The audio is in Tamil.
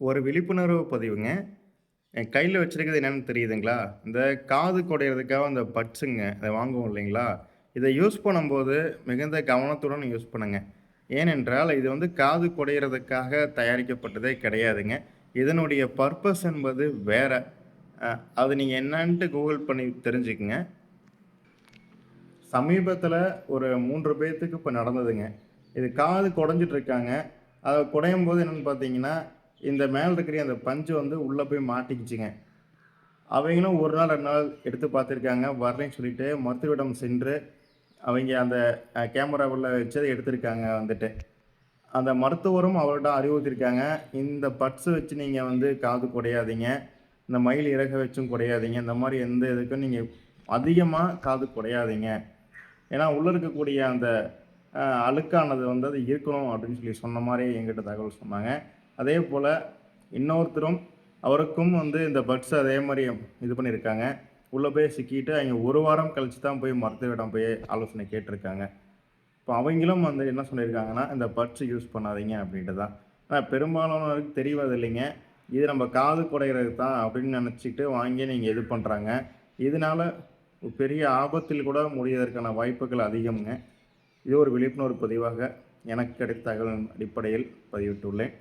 ஒரு விழிப்புணர்வு பதிவுங்க. என் கையில் வச்சிருக்கிறது என்னன்னு தெரியுதுங்களா? இந்த காது குடையிறதுக்காக அந்த பட்ஸுங்க. அதை வாங்குவோம் இல்லைங்களா? இதை யூஸ் பண்ணும்போது மிகுந்த கவனத்துடன் யூஸ் பண்ணுங்கள் ஏனென்றால், இது வந்து காது குடையிறதுக்காக தயாரிக்கப்பட்டதே கிடையாதுங்க. இதனுடைய பர்பஸ் என்பது வேற. அது நீங்கள் என்னன்ட்டு கூகுள் பண்ணி தெரிஞ்சுக்குங்க சமீபத்தில் ஒரு மூன்று பேர்த்துக்கு இப்போ நடந்ததுங்க. இது காது குடைஞ்சிட்டு இருக்காங்க. குடையும் போது என்னென்னு பார்த்தீங்கன்னா, இந்த மேலே இருக்கிற அந்த பஞ்சு வந்து உள்ளே போய் மாட்டிக்கிச்சுங்க. அவங்களும் ஒரு நாள் ரெண்டு நாள் எடுத்து பார்த்துருக்காங்க. வரலைன்னு சொல்லிட்டு மருத்துவரிடம் சென்று, அவங்க அந்த கேமராவில் வச்சதை எடுத்திருக்காங்க வந்துட்டு. அந்த மருத்துவரும் அவர்கிட்ட அறிவுறுத்தியிருக்காங்க. இந்த பட்ஸை வச்சு நீங்கள் வந்து காது குடையாதீங்க. இந்த மயில் இறக வச்சும் குடையாதீங்க. இந்த மாதிரி எந்த இதுக்கும் நீங்கள் அதிகமாக காது குடையாதீங்க. ஏன்னா, உள்ளே இருக்கக்கூடிய அந்த அழுக்கானது வந்து அது இருக்கணும் அப்படின்னு சொல்லி சொன்ன மாதிரி எங்கிட்ட தகவல் சொன்னாங்க. அதே போல் இன்னொருத்தரும் அவருக்கும் வந்து இந்த பட்ஸ் அதே மாதிரி இது பண்ணியிருக்காங்க. உள்ளே போய் சிக்கிட்டு அவங்க ஒரு வாரம் கழித்து தான் போய் மருத்துவரிடம் போய் ஆலோசனை கேட்டிருக்காங்க. இப்போ அவங்களும் வந்து என்ன சொல்லியிருக்காங்கன்னா, இந்த பட்ஸ் யூஸ் பண்ணாதீங்க அப்படின்ட்டு தான். ஆனால் பெரும்பாலானவருக்கு தெரிவது இல்லைங்க இது நம்ம காது குடையிறதுக்கு தான் அப்படின்னு நினச்சிக்கிட்டு வாங்கி நீங்கள் இது பண்ணுறாங்க இதனால் பெரிய ஆபத்தில் கூட முடியதற்கான வாய்ப்புகள் அதிகம்ங்க. இது ஒரு விழிப்புணர்வு பதிவாக எனக்கு கிடைத்த தகவல் அடிப்படையில் பதிவிட்டுள்ளேன்.